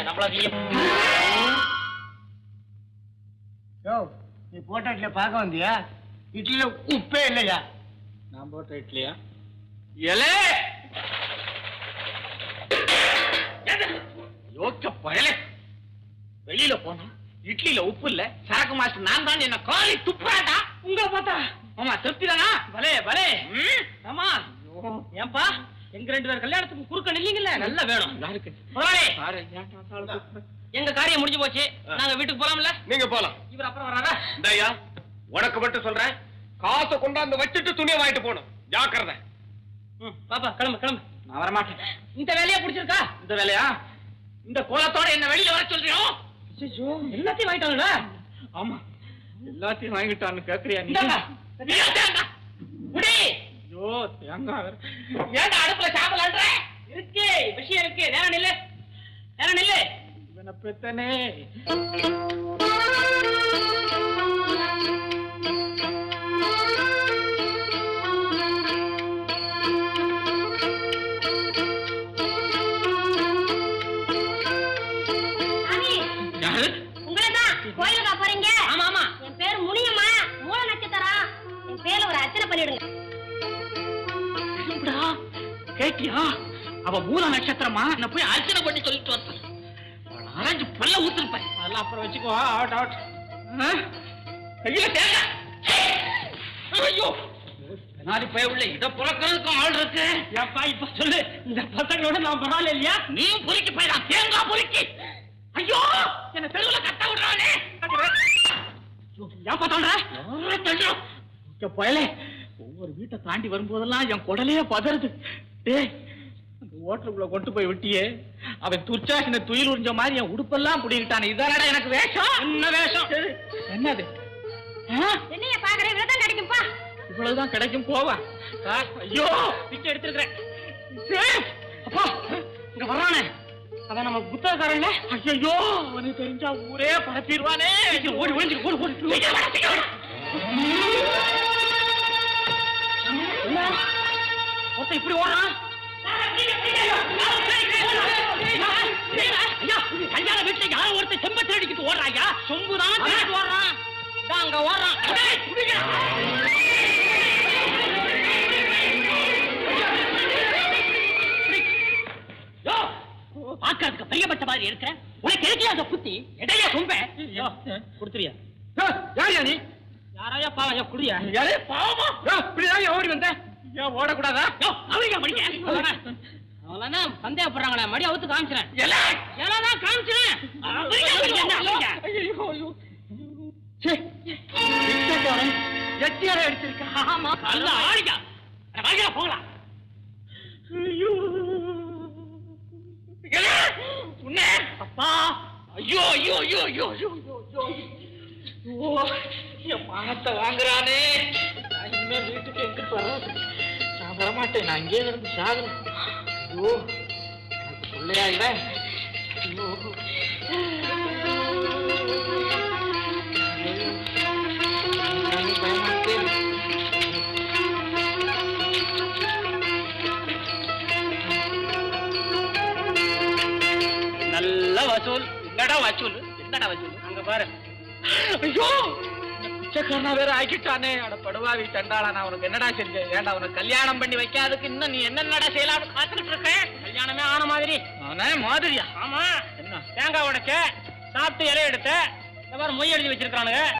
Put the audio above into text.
நம்மள யோ நீ போட்ட இட்லியை பார்க்க வந்தியா? இட்லியில உப்பே இல்லையா? நான் போட்ட இட்லியா? எலே யோக்க பயலே. வெளியில போனா இட்லியில உப்பு இல்ல. சரக்கு மாஸ்டர் நான் தான் என்ன காலி துப்புறாடா உங்க பார்த்தா ஆமா திருப்திதானா? பலே பலே. ஆமா. ஏன்பா எங்க ரெண்டு பேர் கல்யாணத்துக்கு குறுக்க நில்லீங்கல்ல? நல்ல வேணும். எங்க காரியம் முடிஞ்சு போச்சு. நாங்க வீட்டுக்கு போலாம்ல? நீங்க போலாம். இவர் அப்புறம் வராரா இந்தாயா உனக்கு மட்டும் சொல்றேன். காசை கொண்டாந்து வச்சுட்டு துணியை வாங்கிட்டு போகணும். ஜாக்கிரதை. பாப்பா கிளம்பு கிளம்பு. நான் வரமாட்டேன். இந்த வேலையா பிடிச்சிருக்கா? இந்த வேலையா? இந்த கோலத்தோட என்ன வெளியில வர சொல்றியோ? எல்லாத்தையும் வாங்கிட்டாங்களா ஆமா. எல்லாத்தையும் வாங்கிட்டான்னு கேக்குறியா நீ? ஐயோ தேங்காய். ஏன்டா அடுப்புல சாப்பிடலான்ற இருக்கு விஷயம் இருக்கு. நேரம் நில்லு. நேரம் நில்லு. இவனை பெத்தனே. பண்ணிடுங்க. கேட்டியா? அவ மூல நட்சத்திரமா? நான் போய் அர்ச்சனை பண்ணி சொல்லிட்டு வரேன். ஆரஞ்சு பல்ல ஊத்துருப்பேன் அதெல்லாம் அப்புறம் வச்சுக்கோ. அவுட் அவுட் ஐயோ தேங்க. ஐயோ! நாலு பய உள்ள இத புறக்கிறதுக்கும் ஆள் இருக்கு. ஏப்பா இப்ப சொல்லு. இந்த பசங்களோட நான் பரவாயில்ல இல்லையா? நீயும் பொறுக்கி போயிடா தேங்காய் பொறுக்கி ஐயோ! என்ன தெருவுல கட்ட விடுறானே ஏப்பா சொல்ற பயலே. ஒவ்வொரு வீட்டை தாண்டி வரும்போதெல்லாம் என் குடலையே பதறுது. டேய் அந்த ஓட்டலுக்குள்ள கொண்டு போய் விட்டியே அவன் துர்ச்சாசின துயில் உறிஞ்ச மாதிரி என் உடுப்பெல்லாம் புடிக்கிட்டானே இதானடா எனக்கு வேஷம்? என்ன வேஷம்? என்னது? ஆ? என்னைய பாக்குறேன் விரதம் கிடைக்கும்பா இவ்வளவுதான் கிடைக்கும் போவா. ஆ, ஐயோ பிச்சை எடுத்திருக்கிறேன். அப்பா இங்க வர்றானே. அவன் நம்ம புத்தகக்காரன்ல ஐயோ அவனுக்கு தெரிஞ்சா ஊரே பரப்பிடுவானே. ஓடி ஓடி ஓடி. ஓடி ஒருத்தன் இப்படி ஓடுறான்? கல்யாண வீட்டுல யாரோ ஒருத்தன் செம்ப தேடிக்கிட்டு ஓடுறாயா சொம்புதான் ஓடுறான். அங்க ஓடுறான். பார்க்கறதுக்கு பெரியப்பட்ட மாதிரி இருக்கிற உனக்கு எதுக்கு அந்த புத்தி? இடையில சொம்ப. கொடுத்துறியா யார் நீ? யாராயா பாவம்? குடியா? யாரே? பாவமா? இப்படிதான் ஓடி வந்த. ஏன் ஓடக்கூடாதா? அவங்க மடிக்க அவனா சந்தேகப்படுறாங்களே? மடி அவுத்து காமிச்சிறேன். எல்லாம் காமிச்சிறேன். எட்டியார அடிச்சிருக்கா. ஆமா. நல்ல ஆடிக்கா. போகலாம். ஐயோ. உன்னை! அப்பா! ஐயோ ஐயோ ஐயோ ஐயோ ஐயோ ஐயோ ஐயோ. என் மானத்தை வாங்குறானே. நான் இனிமேல் வீட்டுக்கு வர்றது நான் வரமாட்டேன் நான் இங்கே இருந்து சாகணும். ஓ எனக்கு பிள்ளையா இல்லை நல்ல வசூல். என்னடா வசூல்? என்னடா வசூல்? அங்க பாரு. ஐயோ! பிச்சைக்காரனா வேற ஆக்கிட்டானே அட படுவாவி தண்டாளா நான் உனக்கு என்னடா செஞ்சேன் ஏன்டா உனக்கு கல்யாணம் பண்ணி வைக்காதுக்கு இன்னும் நீ என்னென்னடா செய்யலாம்னு காத்துக்கிட்டு இருக்கேன் கல்யாணமே ஆன மாதிரி. ஆனா மாதிரியா? ஆமா. என்ன? தேங்காய் உடைச்ச சாப்பிட்டு இலை எடுத்த இந்த மாதிரி மொய் எழுதி வச்சிருக்கானுங்க